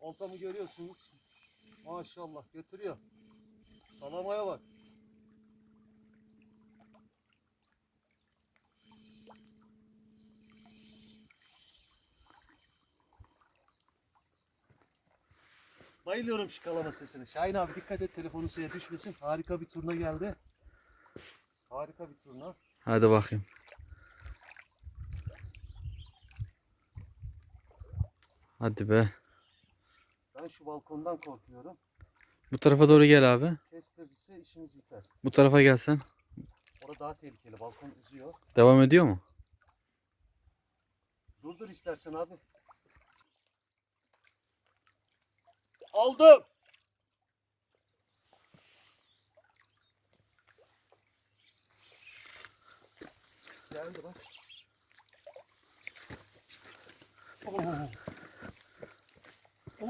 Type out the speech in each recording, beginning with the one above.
Oltamı görüyorsunuz. Maşallah götürüyor. Salamaya bak. Bayılıyorum şu kalama sesine. Şahin abi dikkat et telefonu suya düşmesin. Harika bir turna geldi. Harika bir turna. Hadi bakayım. Hadi be. Ben şu balkondan korkuyorum. Bu tarafa doğru gel abi. Kestirirse işimiz biter. Bu tarafa gelsen. Orada daha tehlikeli. Balkon üzüyor. Devam ediyor mu? Durdur istersen abi. Aldım. Geldi bak. Oo.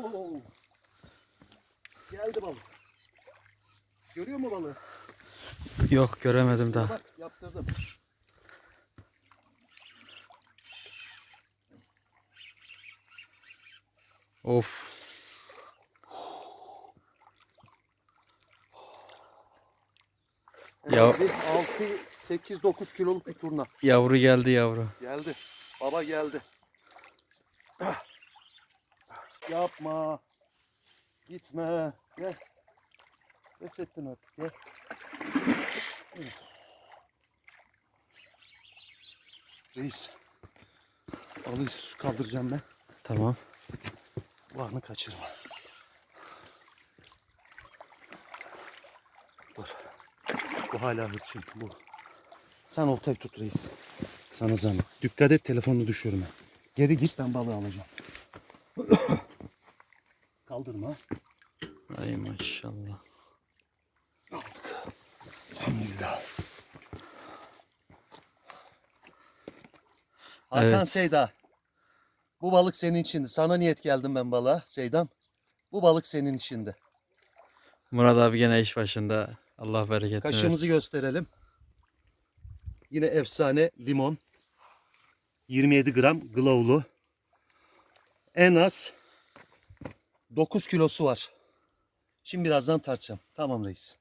Oo. Geldi balık. Görüyor mu balığı? Yok göremedim daha. Bak yaptırdım. Of. Ya- bir 6, 8, 9 kiloluk bir turna. Yavru geldi yavru. Geldi. Baba geldi. Yapma. Gitme. Gel. Pes ettin artık. Gel. Reis. Alı su kaldıracağım ben. Tamam. Mı kaçırma. Dur. Bu hala hırçın. Bu. Sen oltayı tut reis. Sana zahmet. Dikkat et telefonunu düşürme. Geri git ben balığı alacağım. Kaldırma. Ay maşallah. Aldık. Elhamdülillah. Hakan Evet. Seyda. Bu balık senin içindi. Sana niyet geldim ben balığa Seydam. Bu balık senin içinde. Murat abi gene iş başında. Allah bereket versin. gösterelim. Yine efsane limon. 27 gram glowlu. En az 9 kilosu var. Şimdi birazdan tartacağım. Tamam reis.